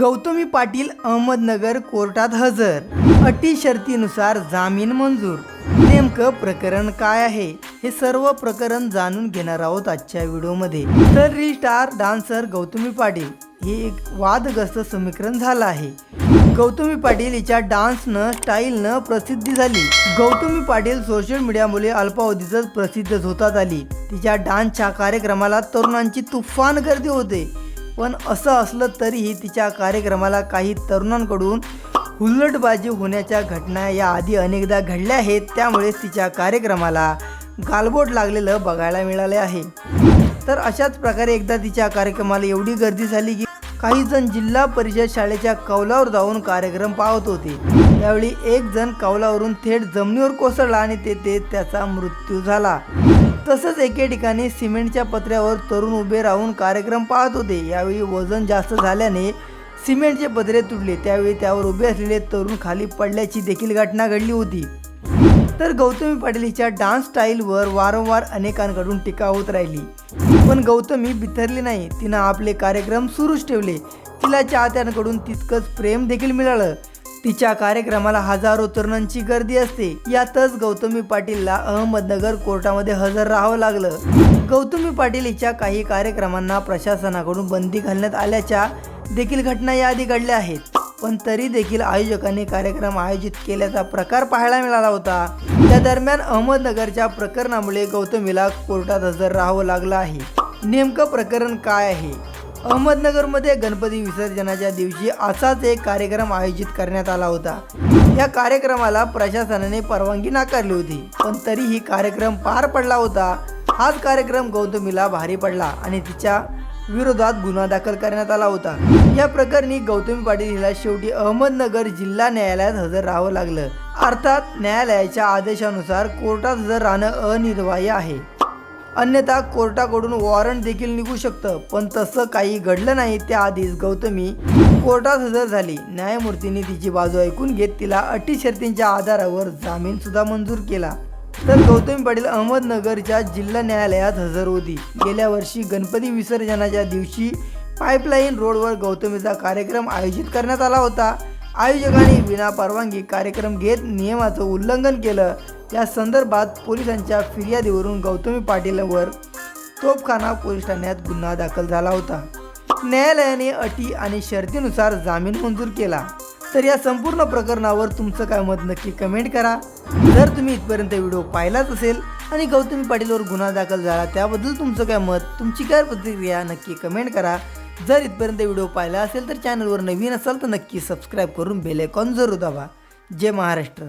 गौतमी पाटील अहमदनगर कोर्टात हजर. अटी शर्तीनुसार जामीन मंजूर. नेमकं प्रकरण काय आहे? हे सर्व प्रकरण जाणून घेणार आहोत आजच्या व्हिडिओमध्ये. तर री स्टार डान्सर गौतमी पाटील हे एक वादग्रस्त समीकरण झालं आहे. गौतमी पाटील हिच्या डान्सनं स्टाईलनं प्रसिद्धी झाली. गौतमी पाटील सोशल मीडियामुळे अल्पावधीतच प्रसिद्ध होतात आली. तिच्या डान्सच्या कार्यक्रमाला तरुणांची तुफान गर्दी होते. पण असं असलं तरीही तिच्या कार्यक्रमाला काही तरुणांकडून हुल्लटबाजी होण्याच्या घटना याआधी अनेकदा घडल्या आहेत. त्यामुळेच तिच्या कार्यक्रमाला गालबोट लागलेलं बघायला मिळाले आहे. तर अशाच प्रकारे एकदा तिच्या कार्यक्रमाला एवढी गर्दी झाली की काही जण जिल्हा परिषद शाळेच्या कौलावर जाऊन कार्यक्रम पाहत होते. त्यावेळी एक जण कौलावरून थेट जमिनीवर कोसळला आणि तेथे त्याचा मृत्यू झाला. तसंच एके ठिकाणी सिमेंटच्या पत्र्यावर तरुण उभे राहून कार्यक्रम पाहत होते. यावेळी वजन जास्त झाल्याने सिमेंटचे पत्रे तुटले. त्यावेळी त्यावर उभे असलेले तरुण खाली पडल्याची देखील घटना घडली होती. तर गौतमी पाटील हिच्या डान्स स्टाईलवर वारंवार अनेकांकडून टीका होत राहिली. पण गौतमी बिथरली नाही. तिनं आपले कार्यक्रम सुरूच ठेवले. तिला चाहत्यांकडून तितकंच प्रेम देखील मिळालं. तिच्या कार्यक्रमाला हजारो तरुणांची गर्दी असते. यातच गौतमी पाटीलला अहमदनगर कोर्टामध्ये हजर राहावं लागलं. गौतमी पाटील हिच्या काही कार्यक्रमांना प्रशासनाकडून बंदी घालण्यात आल्याच्या देखील घटना याआधी घडल्या आहेत. पण तरी देखील आयोजकांनी कार्यक्रम आयोजित केल्याचा प्रकार पाहायला मिळाला होता. त्या दरम्यान अहमदनगरच्या प्रकरणामुळे गौतमीला कोर्टात हजर राहावं लागलं आहे. नेमकं प्रकरण काय आहे? अहमदनगरमध्ये गणपती विसर्जनाच्या दिवशी असाच एक कार्यक्रम आयोजित करण्यात आला होता. या कार्यक्रमाला प्रशासनाने परवानगी नाकारली होती. पण तरीही कार्यक्रम पार पडला होता. हाच कार्यक्रम गौतमीला भारी पडला आणि तिच्या विरोधात गुन्हा दाखल करण्यात आला होता. या प्रकरणी गौतमी पाटील हिला शेवटी अहमदनगर जिल्हा न्यायालयात हजर राहावं लागलं. अर्थात न्यायालयाच्या आदेशानुसार कोर्टात हजर राहणं अनिर्वाह्य आहे. अन्यथा कोर्टाकडून वॉरंट देखील निघू शकतं. पण तसं काही घडलं नाही त्याआधीच गौतमी कोर्टात हजर झाली. न्यायमूर्तींनी तिची बाजू ऐकून घेत तिला अटी शर्तींच्या आधारावर जामीन सुद्धा मंजूर केला. तर गौतमी पाटील अहमदनगरच्या जिल्हा न्यायालयात हजर होती. गेल्या वर्षी गणपती विसर्जनाच्या दिवशी पाईपलाईन रोडवर गौतमीचा कार्यक्रम आयोजित करण्यात आला होता. आयोजकांनी विना परवानगी कार्यक्रम घेत नियमाचं उल्लंघन केलं. या संदर्भात पोलिसांच्या फिर्यादीवरून गौतमी पाटीलवर तोपखाना पोलीस ठाण्यात गुन्हा दाखल झाला होता. न्यायालयाने अटी आणि शर्तीनुसार जामीन मंजूर केला. तर या संपूर्ण प्रकरणावर तुमचं काय मत नक्की कमेंट करा. जर तुम्ही इथपर्यंत व्हिडिओ पाहिलाच असेल आणि गौतमी पाटीलवर गुन्हा दाखल झाला त्याबद्दल तुमचं काय मत तुमची काय प्रतिक्रिया नक्की कमेंट करा. जर इथपर्यंत व्हिडिओ पाहिला असेल तर चॅनलवर नवीन असाल तर नक्की सबस्क्राईब करून बेल आयकॉन जरूर दाबा. जय महाराष्ट्र.